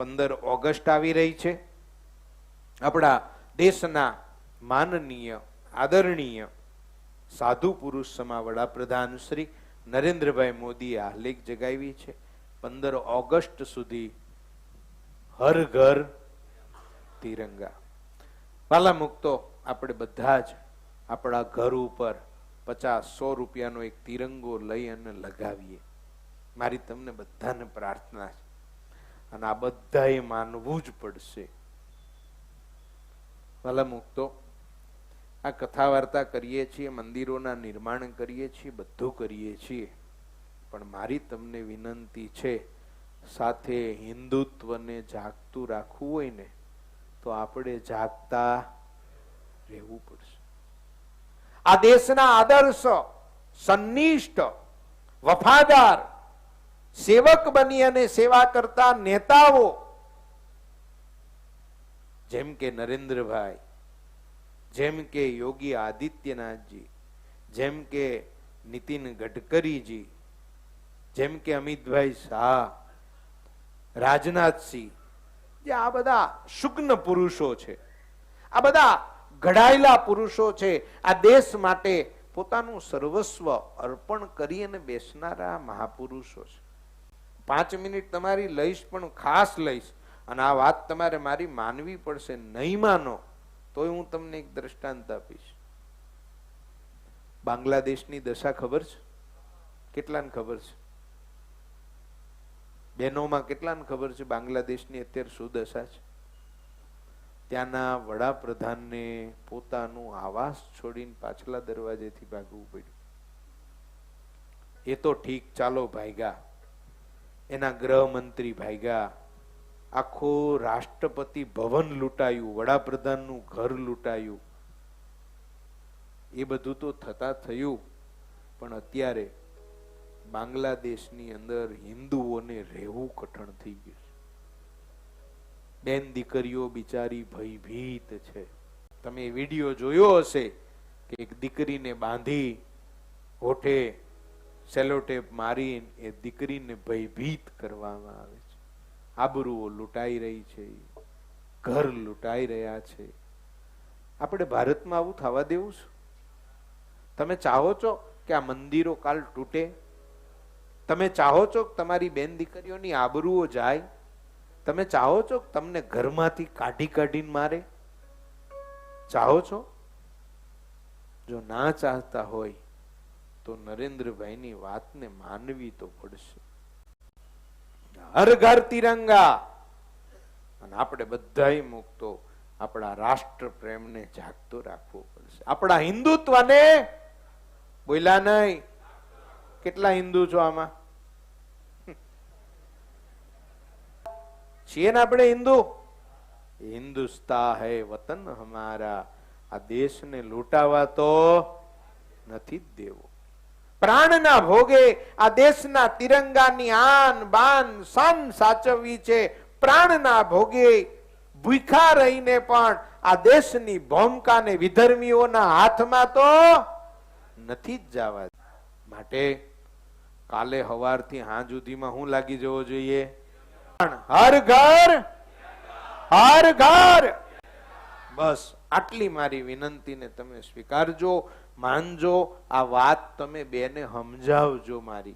પંદર ઓગસ્ટ આવી રહી છે. આપણા દેશના માનનીય, આદરણીય સાધુ પુરુષ સમા વડાપ્રધાન શ્રી નરેન્દ્રભાઈ મોદીએ આલેખ જગાવી છે. પંદર ઓગસ્ટ સુધી હર ઘર તિરંગા. વાલા મુક્તો આપણે બધા જ આપણા ઘર ઉપર પચાસ સો રૂપિયાનો એક તિરંગો લઈ અને લગાવીએ. મારી તમને બધાને પ્રાર્થના છે. અને આ બધાએ માનવું જ પડશે. ભલે મુક્તો આ કથા વાર્તા કરીએ છીએ, મંદિરોના નિર્માણ કરીએ છીએ, બધું કરીએ છીએ. પણ મારી તમને વિનંતી છે, સાથે હિન્દુત્વને જાગતું રાખવું હોય ને, તો આપણે જાગતા રહેવું પડશે. આ દેશના આદર્શ, સંનિષ્ઠ, વફાદાર સેવક બની અને સેવા કરતા નેતાઓ. જેમ કે નરેન્દ્રભાઈ, જેમ કે યોગી આદિત્યનાથજી, જેમ કે નીતિન ગડકરીજી, જેમ કે અમિતભાઈ શાહ, રાજનાથસિંહ, જે આ બધા શુગ્ન પુરુષો છે. આ બધા ઘડાયેલા પુરુષો છે. આ દેશ માટે પોતાનું સર્વસ્વ અર્પણ કરી અને બેસનારા મહાપુરુષો છે. પાંચ મિનિટ તમારી લઈશ, પણ ખાસ લઈશ. અને આ વાત તમારે મારી માનવી પડશે, નહીં માનો, તોય હું તમને એક દ્રષ્ટાંત આપીશ. બાંગ્લાદેશની દશા ખબર છે? કેટલાને ખબર છે? બહેનોમાં કેટલાને ખબર છે? બાંગ્લાદેશની અત્યારે શું દશા છે? ત્યાંના વડાપ્રધાનને પોતાનું આવાસ છોડીને પાછલા દરવાજેથી ભાગવું પડ્યું. એ તો ઠીક, ચાલો ભાગ્યા એના ગૃહમંત્રી ભાગ્યા. આખો રાષ્ટ્રપતિ ભવન લૂંટાયું, વડાપ્રધાનનું ઘર લૂંટાયું. એ બધું તો થતા થયું, પણ અત્યારે બાંગ્લાદેશની અંદર હિન્દુઓને રહેવું કઠણ થઈ ગયું છે. બેન દીકરીઓ બિચારી ભયભીત છે. તમે વીડિયો જોયો હશે કે એક દીકરીને બાંધી હોઠે સેલોટેપ મારી એ દીકરીને ભયભીત કરવામાં આવે છે. આબરૂઓ લૂંટાઈ રહી છે. ઘર લૂંટાઈ રહ્યા છે. આપણે ભારતમાં આવું થવા દેવું છે? તમે ચાહો છો કે આ મંદિરો કાલ તૂટે? તમે ચાહો છો કે તમારી બેન દીકરીઓની આબરૂઓ જાય? તમે ચાહો છો કે તમને ઘરમાંથી કાઢી કાઢીને મારે? ચાહો છો? જો ના ચાહતા હોય તો નરેન્દ્રભાઈની વાતને માનવી તો પડશે. હર ઘર તિરંગા. અને આપણે બધાય મુક્તો આપણા રાષ્ટ્ર પ્રેમને જાગતો રાખવો પડશે. આપણા હિન્દુત્વને બોલ્યા નહીં. કેટલા હિન્દુ છો આમાં? છીએ ને આપણે હિન્દુ? હિન્દુસ્તા હૈ વતન હમારા. આ દેશને લૂંટાવા તો નથી દેવો. પ્રાણના ભોગે આ દેશના તિરંગાની આન બાન શાન સાચવવી છે. પ્રાણના ભોગે ભૂખા રહીને પણ આ દેશની ભૂમકાને વિધર્મીઓના હાથમાં તો નથી જ જવા માટે કાલે હવારથી હા સુધીમાં હું લાગી જવો જોઈએ? પણ હર ઘર હર ઘર. બસ. આટલી મારી વિનંતીને તમે સ્વીકારજો માનજો. આ વાત તમે બેને સમજાવજો મારી.